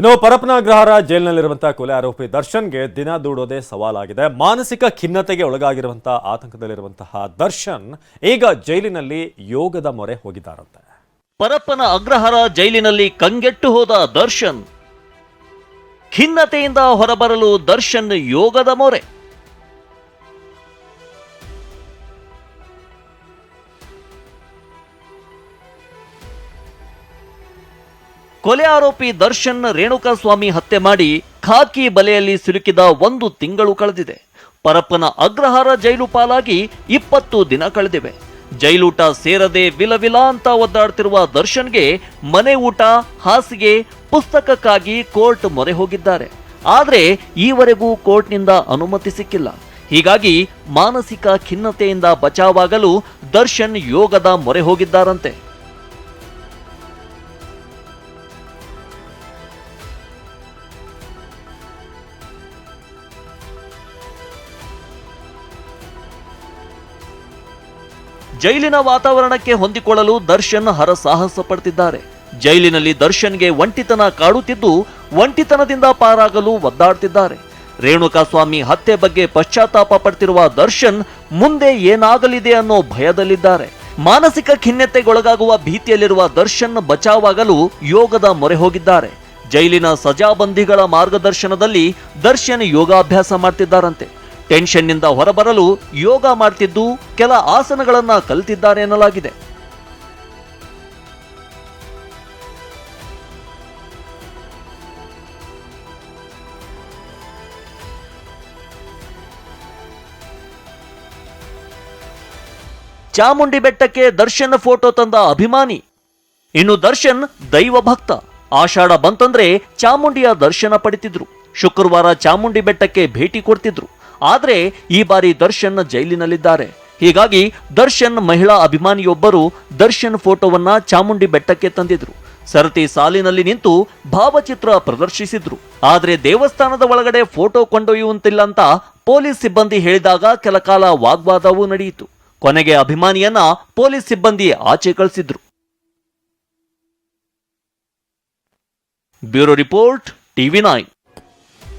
ಇನ್ನು ಪರಪ್ಪನ ಅಗ್ರಹಾರ ಜೈಲಿನಲ್ಲಿರುವಂತಹ ಕೊಲೆ ಆರೋಪಿ ದರ್ಶನ್ಗೆ ದಿನ ದೂಡೋದೇ ಸವಾಲಾಗಿದೆ. ಮಾನಸಿಕ ಖಿನ್ನತೆಗೆ ಒಳಗಾಗಿರುವಂತಹ ಆತಂಕದಲ್ಲಿರುವಂತಹ ದರ್ಶನ್ ಈಗ ಜೈಲಿನಲ್ಲಿ ಯೋಗದ ಮೊರೆ ಹೋಗಿದ್ದಾರಂತೆ. ಪರಪ್ಪನ ಅಗ್ರಹಾರ ಜೈಲಿನಲ್ಲಿ ಕಂಗೆಟ್ಟು ಹೋದ ದರ್ಶನ್, ಖಿನ್ನತೆಯಿಂದ ಹೊರಬರಲು ದರ್ಶನ್ ಯೋಗದ ಮೊರೆ. ಕೊಲೆ ಆರೋಪಿ ದರ್ಶನ್ ರೇಣುಕಾಸ್ವಾಮಿ ಹತ್ಯೆ ಮಾಡಿ ಖಾಕಿ ಬಲೆಯಲ್ಲಿ ಸಿಲುಕಿದ ಒಂದು ತಿಂಗಳು ಕಳೆದಿದೆ. ಪರಪ್ಪನ ಅಗ್ರಹಾರ ಜೈಲು ಪಾಲಾಗಿ ಇಪ್ಪತ್ತು ದಿನ ಕಳೆದಿವೆ. ಜೈಲೂಟ ಸೇರದೆ ವಿಲವಿಲ ಅಂತ ಒದ್ದಾಡ್ತಿರುವ ದರ್ಶನ್ಗೆ ಮನೆ ಊಟ, ಹಾಸಿಗೆ, ಪುಸ್ತಕಕ್ಕಾಗಿ ಕೋರ್ಟ್ ಮೊರೆ ಹೋಗಿದ್ದಾರೆ. ಆದರೆ ಈವರೆಗೂ ಕೋರ್ಟ್ನಿಂದ ಅನುಮತಿ ಸಿಕ್ಕಿಲ್ಲ. ಹೀಗಾಗಿ ಮಾನಸಿಕ ಖಿನ್ನತೆಯಿಂದ ಬಚಾವಾಗಲು ದರ್ಶನ್ ಯೋಗದ ಮೊರೆ ಹೋಗಿದ್ದಾರಂತೆ. ಜೈಲಿನ ವಾತಾವರಣಕ್ಕೆ ಹೊಂದಿಕೊಳ್ಳಲು ದರ್ಶನ್ ಹರಸಾಹಸ ಪಡ್ತಿದ್ದಾರೆ. ಜೈಲಿನಲ್ಲಿ ದರ್ಶನ್ಗೆ ಒಂಟಿತನ ಕಾಡುತ್ತಿದ್ದು ಒಂಟಿತನದಿಂದ ಪಾರಾಗಲು ಒದ್ದಾಡ್ತಿದ್ದಾರೆ. ರೇಣುಕಾಸ್ವಾಮಿ ಹತ್ಯೆ ಬಗ್ಗೆ ಪಶ್ಚಾತ್ತಾಪ ಪಡ್ತಿರುವ ದರ್ಶನ್ ಮುಂದೆ ಏನಾಗಲಿದೆ ಅನ್ನೋ ಭಯದಲ್ಲಿದ್ದಾರೆ. ಮಾನಸಿಕ ಖಿನ್ನತೆಗೊಳಗಾಗುವ ಭೀತಿಯಲ್ಲಿರುವ ದರ್ಶನ್ ಬಚಾವಾಗಲು ಯೋಗದ ಮೊರೆ ಹೋಗಿದ್ದಾರೆ. ಜೈಲಿನ ಸಜಾಬಂದಿಗಳ ಮಾರ್ಗದರ್ಶನದಲ್ಲಿ ದರ್ಶನ್ ಯೋಗಾಭ್ಯಾಸ ಮಾಡ್ತಿದ್ದಾರಂತೆ. ಟೆನ್ಷನ್ನಿಂದ ಹೊರಬರಲು ಯೋಗ ಮಾಡ್ತಿದ್ದು ಕೆಲ ಆಸನಗಳನ್ನ ಕಲಿತಿದ್ದಾರೆ ಎನ್ನಲಾಗಿದೆ. ಚಾಮುಂಡಿ ಬೆಟ್ಟಕ್ಕೆ ದರ್ಶನ್ ಫೋಟೋ ತಂದ ಅಭಿಮಾನಿ. ಇನ್ನು ದರ್ಶನ್ ದೈವ ಭಕ್ತ. ಆಷಾಢ ಬಂತಂದ್ರೆ ಚಾಮುಂಡಿಯ ದರ್ಶನ ಪಡಿತಿದ್ರು. ಶುಕ್ರವಾರ ಚಾಮುಂಡಿ ಬೆಟ್ಟಕ್ಕೆ ಭೇಟಿ ಕೊಡ್ತಿದ್ರು. ಆದ್ರೆ ಈ ಬಾರಿ ದರ್ಶನ್ ಜೈಲಿನಲ್ಲಿದ್ದಾರೆ. ಹೀಗಾಗಿ ದರ್ಶನ್ ಮಹಿಳಾ ಅಭಿಮಾನಿಯೊಬ್ಬರು ದರ್ಶನ್ ಫೋಟೋವನ್ನ ಚಾಮುಂಡಿ ಬೆಟ್ಟಕ್ಕೆ ತಂದಿದ್ರು. ಸರತಿ ಸಾಲಿನಲ್ಲಿ ನಿಂತು ಭಾವಚಿತ್ರ ಪ್ರದರ್ಶಿಸಿದ್ರು. ಆದರೆ ದೇವಸ್ಥಾನದ ಒಳಗಡೆ ಫೋಟೋ ಕೊಂಡೊಯ್ಯುವಂತಿಲ್ಲ ಅಂತ ಪೊಲೀಸ್ ಸಿಬ್ಬಂದಿ ಹೇಳಿದಾಗ ಕೆಲಕಾಲ ವಾಗ್ವಾದವೂ ನಡೆಯಿತು. ಕೊನೆಗೆ ಅಭಿಮಾನಿಯನ್ನ ಪೊಲೀಸ್ ಸಿಬ್ಬಂದಿ ಆಚೆ ಕಳಿಸಿದ್ರು. Bureau report, TV nine.